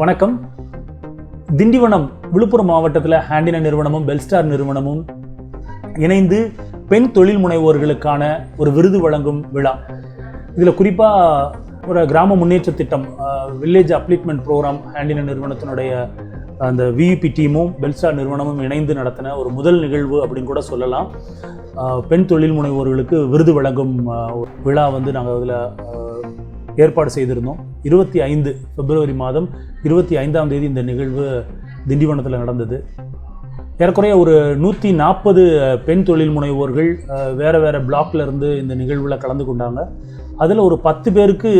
வணக்கம். திண்டிவனம் விழுப்புரம் மாவட்டத்தில் ஹேண்டின நிறுவனமும் பெல்ஸ்டார் நிறுவனமும் இணைந்து பெண் தொழில் முனைவோர்களுக்கான ஒரு விருது வழங்கும் விழா. இதில் குறிப்பாக ஒரு கிராம முன்னேற்ற திட்டம் வில்லேஜ் அப்ளிட்மெண்ட் ப்ரோக்ராம் ஹேண்டின நிறுவனத்தினுடைய அந்த விஇபி டீமும் பெல்ஸ்டார் நிறுவனமும் இணைந்து நடத்தின ஒரு முதல் நிகழ்வு அப்படின்னு கூட சொல்லலாம். பெண் தொழில் முனைவோர்களுக்கு விருது வழங்கும் விழா வந்து நாங்கள் அதில் ஏற்பாடு செய்திருந்தோம். இருபத்தி ஐந்து பிப்ரவரி மாதம் இருபத்தி ஐந்தாம் தேதி இந்த நிகழ்வு திண்டிவனத்தில் நடந்தது. ஏறக்குறைய ஒரு நூற்றி நாற்பது பெண் தொழில் முனைவோர்கள் வேறு வேறு பிளாக்லேருந்து இந்த நிகழ்வில் கலந்து கொண்டாங்க. அதில் ஒரு பத்து பேருக்கு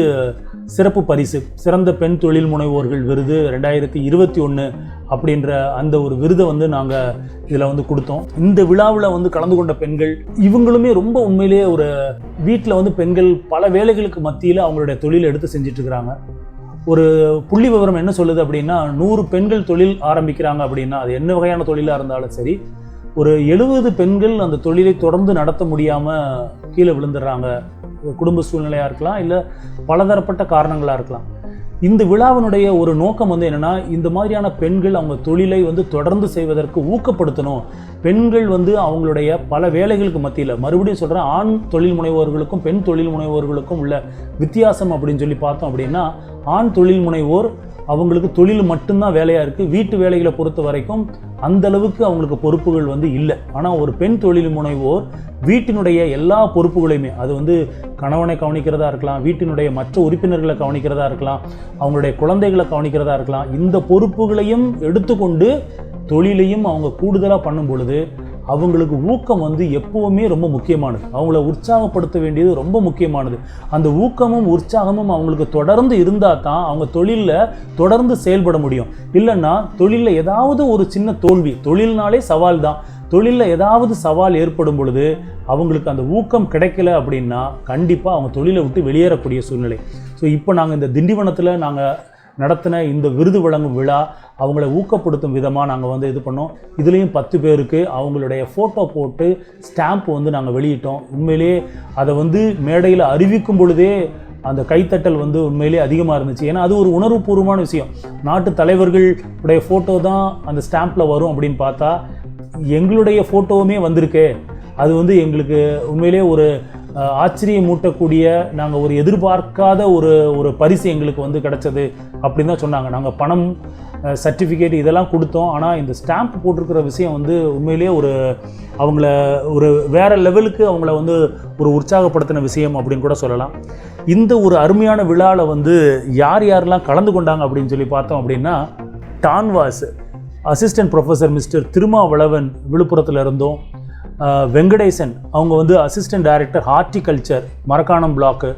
சிறப்பு பரிசு சிறந்த பெண் தொழில் முனைவோர்கள் விருது ரெண்டாயிரத்தி இருபத்தி ஒன்று அப்படின்ற அந்த ஒரு விருதை வந்து நாங்கள் இதில் வந்து கொடுத்தோம். இந்த விழாவில் வந்து கலந்து கொண்ட பெண்கள் இவங்களுமே ரொம்ப உண்மையிலேயே ஒரு வீட்டில் வந்து பெண்கள் பல வேலைகளுக்கு மத்தியில் அவங்களுடைய தொழிலை எடுத்து செஞ்சிட்ருக்கிறாங்க. ஒரு புள்ளி விவரம் என்ன சொல்லுது அப்படின்னா நூறு பெண்கள் தொழில் ஆரம்பிக்கிறாங்க அப்படின்னா அது என்ன வகையான தொழிலாக இருந்தாலும் சரி ஒரு எழுபது பெண்கள் அந்த தொழிலை தொடர்ந்து நடத்த முடியாமல் கீழே விழுந்துடுறாங்க. குடும்ப சூழ்நிலையாக இருக்கலாம் இல்லை பலதரப்பட்ட காரணங்களாக இருக்கலாம். இந்த விழாவினுடைய ஒரு நோக்கம் வந்து என்னென்னா இந்த மாதிரியான பெண்கள் அவங்க தொழிலை வந்து தொடர்ந்து செய்வதற்கு ஊக்கப்படுத்தணும். பெண்கள் வந்து அவங்களுடைய பல வேலைகளுக்கு மத்தியில் மறுபடியும் சொல்கிறேன் ஆண் தொழில் முனைவோர்களுக்கும் பெண் தொழில் முனைவோர்களுக்கும் உள்ள வித்தியாசம் அப்படின்னு சொல்லி பார்த்தோம் அப்படின்னா ஆண் தொழில் முனைவோர் அவங்களுக்கு தொழில் மட்டும்தான் வேலையாக இருக்குது வீட்டு வேலைகளை பொறுத்த வரைக்கும் அந்த அளவுக்கு அவங்களுக்கு பொறுப்புகள் வந்து இல்லை. ஆனால் ஒரு பெண் தொழில் முனைவோர் வீட்டினுடைய எல்லா பொறுப்புகளையுமே அது வந்து கணவனை கவனிக்கிறதா இருக்கலாம் வீட்டினுடைய மற்ற உறுப்பினர்களை கவனிக்கிறதா இருக்கலாம் அவங்களுடைய குழந்தைகளை கவனிக்கிறதா இருக்கலாம் இந்த பொறுப்புகளையும் எடுத்துக்கொண்டு தொழிலையும் அவங்க கூடுதலாக பண்ணும் பொழுது அவங்களுக்கு ஊக்கம் வந்து எப்பவுமே ரொம்ப முக்கியமானது. அவங்கள உற்சாகப்படுத்த வேண்டியது ரொம்ப முக்கியமானது. அந்த ஊக்கமும் உற்சாகமும் அவங்களுக்கு தொடர்ந்து இருந்தால் தான் அவங்க தொழிலில் தொடர்ந்து செயல்பட முடியும். இல்லைன்னா தொழிலில் ஏதாவது ஒரு சின்ன தோல்வி தொழில்னாலே சவால் தான். தொழிலில் ஏதாவது சவால் ஏற்படும் பொழுது அவங்களுக்கு அந்த ஊக்கம் கிடைக்கல அப்படின்னா கண்டிப்பாக அவங்க தொழிலை விட்டு வெளியேறக்கூடிய சூழ்நிலை. ஸோ இப்போ நாங்கள் இந்த திண்டிவனத்தில் நாங்கள் நடத்தின இந்த விருது வழங்கும் விழா அவங்கள ஊக்கப்படுத்தும் விதமாக நாங்கள் வந்து இது பண்ணோம். இதுலேயும் பத்து பேருக்கு அவங்களுடைய ஃபோட்டோ போட்டு ஸ்டாம்ப் வந்து நாங்கள் வெளியிட்டோம். உண்மையிலேயே அதை வந்து மேடையில் அறிவிக்கும் பொழுதே அந்த கைத்தட்டல் வந்து உண்மையிலேயே அதிகமாக இருந்துச்சு. ஏன்னா அது ஒரு உணர்வுபூர்வமான விஷயம். நாட்டு தலைவர்களுடைய ஃபோட்டோ தான் அந்த ஸ்டாம்பில் வரும் அப்படின்னு பார்த்தா எங்களுடைய ஃபோட்டோவுமே வந்திருக்கு. அது வந்து எங்களுக்கு உண்மையிலேயே ஒரு ஆச்சரியமூட்டக்கூடிய ஆச்சரியம் மூட்டக்கூடிய நாங்கள் ஒரு எதிர்பார்க்காத ஒரு ஒரு பரிசு எங்களுக்கு வந்து கிடைச்சது அப்படின்னு தான் சொன்னாங்க. நாங்கள் பணம் சர்டிஃபிகேட் இதெல்லாம் கொடுத்தோம். ஆனால் இந்த ஸ்டாம்ப் போட்டிருக்கிற விஷயம் வந்து உண்மையிலேயே ஒரு அவங்கள ஒரு வேற லெவலுக்கு அவங்கள வந்து ஒரு உற்சாகப்படுத்தின விஷயம் அப்படின்னு கூட சொல்லலாம். இந்த ஒரு அருமையான விழாவில் வந்து யார் யாரெல்லாம் கலந்து கொண்டாங்க அப்படின்னு சொல்லி பார்த்தோம் அப்படின்னா TANUVAS assistant professor mister Thirumavalavan விழுப்புரத்தில் இருந்தோம். வெங்கடேசன் அவங்க வந்து assistant director horticulture Marakkanam block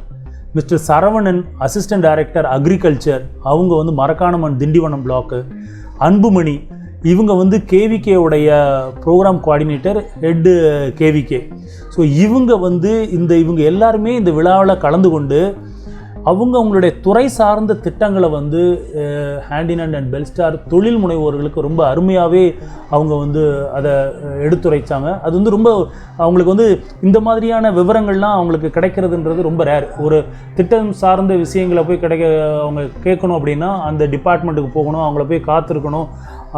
mister Saravanan assistant director agriculture அவங்க வந்து மரக்காணம் அண்ட் திண்டிவனம் பிளாக்கு அன்புமணி இவங்க வந்து கேவிகேவுடைய programme coordinator head KVK so இவங்க வந்து இந்த இவங்க எல்லாருமே இந்த விழாவில் கலந்து கொண்டு அவங்க அவங்களுடைய துறை சார்ந்த திட்டங்களை வந்து ஹேண்டின் அண்ட் பெல்ஸ்டார் தொழில் முனைவோர்களுக்கு ரொம்ப அருமையாகவே அவங்க வந்து அதை எடுத்துரைச்சாங்க. அது வந்து ரொம்ப அவங்களுக்கு வந்து இந்த மாதிரியான விவரங்கள்லாம் அவங்களுக்கு கிடைக்கிறதுன்றது ரொம்ப ரேர் ஒரு திட்டம் சார்ந்த விஷயங்களை போய் கிடைக்க அவங்க கேட்கணும் அப்படின்னா அந்த டிபார்ட்மெண்ட்டுக்கு போகணும் அவங்கள போய் காத்திருக்கணும்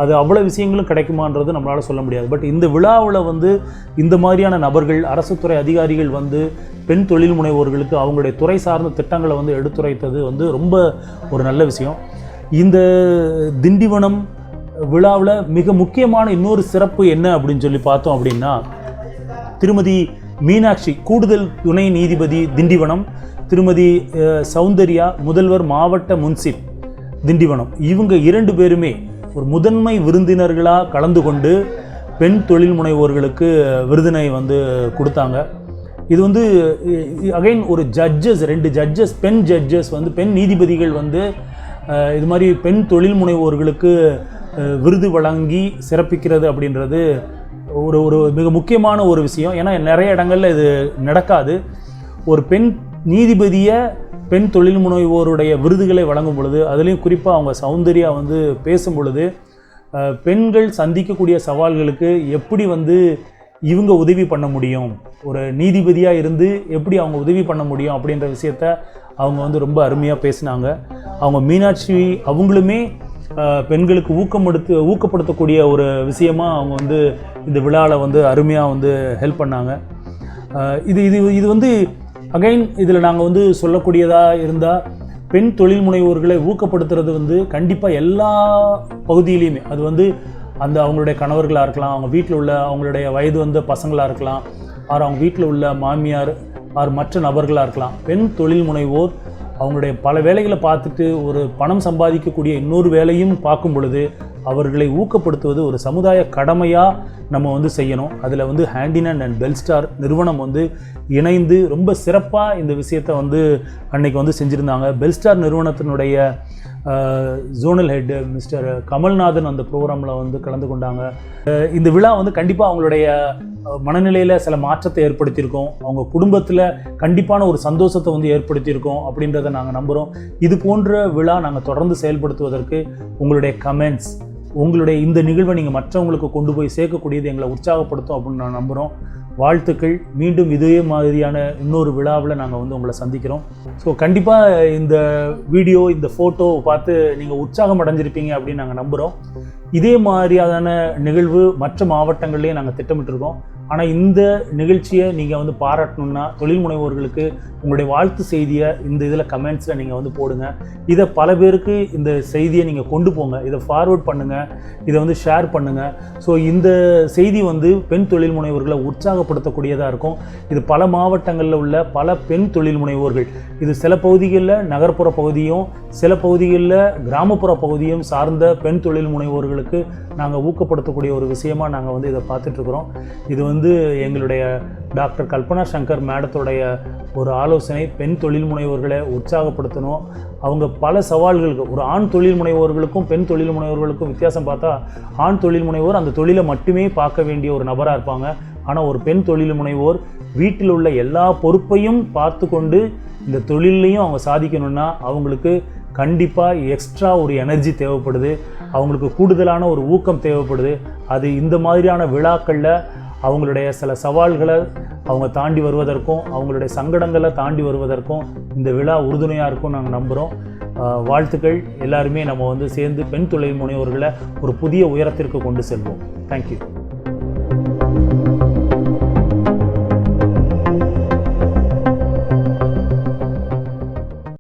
அது அவ்வளோ விஷயங்களும் கிடைக்குமான்றது நம்மளால் சொல்ல முடியாது. பட் இந்த விழாவில் வந்து இந்த மாதிரியான நபர்கள் அரசுத்துறை அதிகாரிகள் வந்து பெண் தொழில் முனைவோர்களுக்கு அவங்களுடைய துறை சார்ந்த திட்டங்களை வந்து எடுத்துரைத்தது வந்து ரொம்ப ஒரு நல்ல விஷயம். இந்த திண்டிவனம் விழாவில் மிக முக்கியமான இன்னொரு சிறப்பு என்ன அப்படின்னு சொல்லி பார்த்தோம் அப்படின்னா திருமதி மீனாட்சி கூடுதல் துணை நீதிபதி திண்டிவனம் திருமதி சௌந்தர்யா முதல்வர் மாவட்ட முன்சிப் திண்டிவனம். இவங்க இரண்டு பேருமே ஒரு முதன்மை விருந்தினர்களாக கலந்து கொண்டு பெண் தொழில் முனைவோர்களுக்கு விருதினை வந்து கொடுத்தாங்க. இது வந்து அகைன் ஒரு ஜட்ஜஸ் ரெண்டு ஜட்ஜஸ் பெண் ஜட்ஜஸ் வந்து பெண் நீதிபதிகள் வந்து இது மாதிரி பெண் தொழில் முனைவோர்களுக்கு விருது வழங்கி சிறப்பிக்கிறது அப்படின்றது ஒரு ஒரு மிக முக்கியமான ஒரு விஷயம். ஏன்னா நிறைய இடங்களில் இது நடக்காது. ஒரு பெண் நீதிபதியை பெண் தொழில் முனைவோருடைய விருதுகளை வழங்கும் பொழுது அதுலேயும் குறிப்பாக அவங்க சௌந்தர்யா வந்து பேசும் பொழுது பெண்கள் சந்திக்கக்கூடிய சவால்களுக்கு எப்படி வந்து இவங்க உதவி பண்ண முடியும்? ஒரு நீதிபதியாக இருந்து எப்படி அவங்க உதவி பண்ண முடியும் அப்படின்ற விஷயத்த அவங்க வந்து ரொம்ப அருமையாக பேசினாங்க. அவங்க மீனாட்சி அவங்களுமே பெண்களுக்கு ஊக்கப்படுத்து ஊக்கப்படுத்தக்கூடிய ஒரு விஷயமாக அவங்க வந்து இந்த விழாவில் வந்து அருமையாக வந்து ஹெல்ப் பண்ணாங்க. இது இது இது வந்து அகைன் இதில் நாங்கள் வந்து சொல்லக்கூடியதாக இருந்தால் பெண் தொழில் முனைவோர்களை ஊக்கப்படுத்துறது வந்து கண்டிப்பாக எல்லா பகுதியிலையுமே. அது வந்து அந்த அவங்களுடைய கணவர்களாக இருக்கலாம் அவங்க வீட்டில் உள்ள அவங்களுடைய வயது வந்த பசங்களாக இருக்கலாம் ஆர் அவங்க வீட்டில் உள்ள மாமியார் ஆர் மற்ற நபர்களாக இருக்கலாம். பெண் தொழில் முனைவோர் அவங்களுடைய பல வேலைகளை பார்த்துட்டு ஒரு பணம் சம்பாதிக்கக்கூடிய இன்னொரு வேலையும் பார்க்கும் பொழுது அவர்களை ஊக்கப்படுத்துவது ஒரு சமுதாய கடமையாக நம்ம வந்து செய்யணும். அதில் வந்து ஹேண்டினன் அண்ட் பெல்ஸ்டார் நிறுவனம் வந்து இணைந்து ரொம்ப சிறப்பாக இந்த விஷயத்தை வந்து அன்னைக்கு வந்து செஞ்சுருந்தாங்க. பெல்ஸ்டார் நிறுவனத்தினுடைய ஜோனல் ஹெட் மிஸ்டர் கமல்நாதன் அந்த ப்ரோக்ராமில் வந்து கலந்து கொண்டாங்க. இந்த விழா வந்து கண்டிப்பாக அவங்களுடைய மனநிலையில் சில மாற்றத்தை ஏற்படுத்தியிருக்கோம். அவங்க குடும்பத்தில் கண்டிப்பான ஒரு சந்தோஷத்தை வந்து ஏற்படுத்தியிருக்கோம் அப்படின்றத நாங்கள் நம்புகிறோம் இது போன்ற விழா நாங்கள் தொடர்ந்து செயல்படுத்துவதற்கு உங்களுடைய கமெண்ட்ஸ் உங்களுடைய இந்த நிகழ்வை நீங்கள் மற்றவங்களுக்கு கொண்டு போய் சேர்க்கக்கூடியது எங்களை உற்சாகப்படுத்தும் அப்படின்னு நான் நம்புகிறோம் வாழ்த்துக்கள். மீண்டும் இதே மாதிரியான இன்னொரு விழாவில் நாங்கள் வந்து உங்களை சந்திக்கிறோம். ஸோ கண்டிப்பாக இந்த வீடியோ இந்த ஃபோட்டோ பார்த்து நீங்கள் உற்சாகம் அடைஞ்சிருப்பீங்க அப்படின்னு நாங்கள் நம்புகிறோம் இதே மாதிரியான நிகழ்வு மற்ற மாவட்டங்கள்லேயும் நாங்கள் திட்டமிட்டிருக்கோம். ஆனால் இந்த நிகழ்ச்சியை நீங்கள் வந்து பாராட்டணும்னா தொழில் முனைவோர்களுக்கு உங்களுடைய வாழ்த்து செய்தியை இந்த இதில் கமெண்ட்ஸில் நீங்கள் வந்து போடுங்க. இதை பல பேருக்கு இந்த செய்தியை நீங்கள் கொண்டு போங்க. இதை ஃபார்வர்ட் பண்ணுங்கள் இதை வந்து ஷேர் பண்ணுங்கள் ஸோ இந்த செய்தி வந்து பெண் தொழில் முனைவோர்களை உற்சாகப்படுத்தக்கூடியதாக இருக்கும். இது பல மாவட்டங்களில் உள்ள பல பெண் தொழில் முனைவோர்கள். இது சில பகுதிகளில் நகர்ப்புற பகுதியும் சில பகுதிகளில் கிராமப்புற பகுதியும் சார்ந்த பெண் தொழில் முனைவோர்களுக்கு நாங்கள் ஊக்கப்படுத்தக்கூடிய ஒரு விஷயமாக நாங்கள் வந்து இதை பார்த்துட்ருக்குறோம் இது வந்து வந்து எங்களுடைய டாக்டர் கல்பனா சங்கர் மேடத்துடைய ஒரு ஆலோசனை பெண் தொழில் முனைவோர்களை உற்சாகப்படுத்தணும். அவங்க பல சவால்களுக்கு ஒரு ஆண் தொழில் முனைவோர்களுக்கும் பெண் தொழில் முனைவோர்களுக்கும் வித்தியாசம் பார்த்தா ஆண் தொழில் முனைவோர் அந்த தொழிலை மட்டுமே பார்க்க வேண்டிய ஒரு நபராக இருப்பாங்க. ஆனால் ஒரு பெண் தொழில் முனைவோர் வீட்டில் உள்ள எல்லா பொறுப்பையும் பார்த்து கொண்டு இந்த தொழிலையும் அவங்க சாதிக்கணும்னா அவங்களுக்கு கண்டிப்பாக எக்ஸ்ட்ரா ஒரு எனர்ஜி தேவைப்படுது. அவங்களுக்கு கூடுதலான ஒரு ஊக்கம் தேவைப்படுது. அது இந்த மாதிரியான விழாக்களில் அவங்களுடைய சில சவால்களை அவங்க தாண்டி வருவதற்கும் அவங்களுடைய சங்கடங்களை தாண்டி வருவதற்கும் இந்த விழா உறுதுணையாக இருக்கும் நாங்கள் நம்புகிறோம் வாழ்த்துக்கள். எல்லாருமே நம்ம வந்து சேர்ந்து பெண் தொழில் முனைவோர்களை ஒரு புதிய உயரத்திற்கு கொண்டு செல்வோம். தேங்க்யூ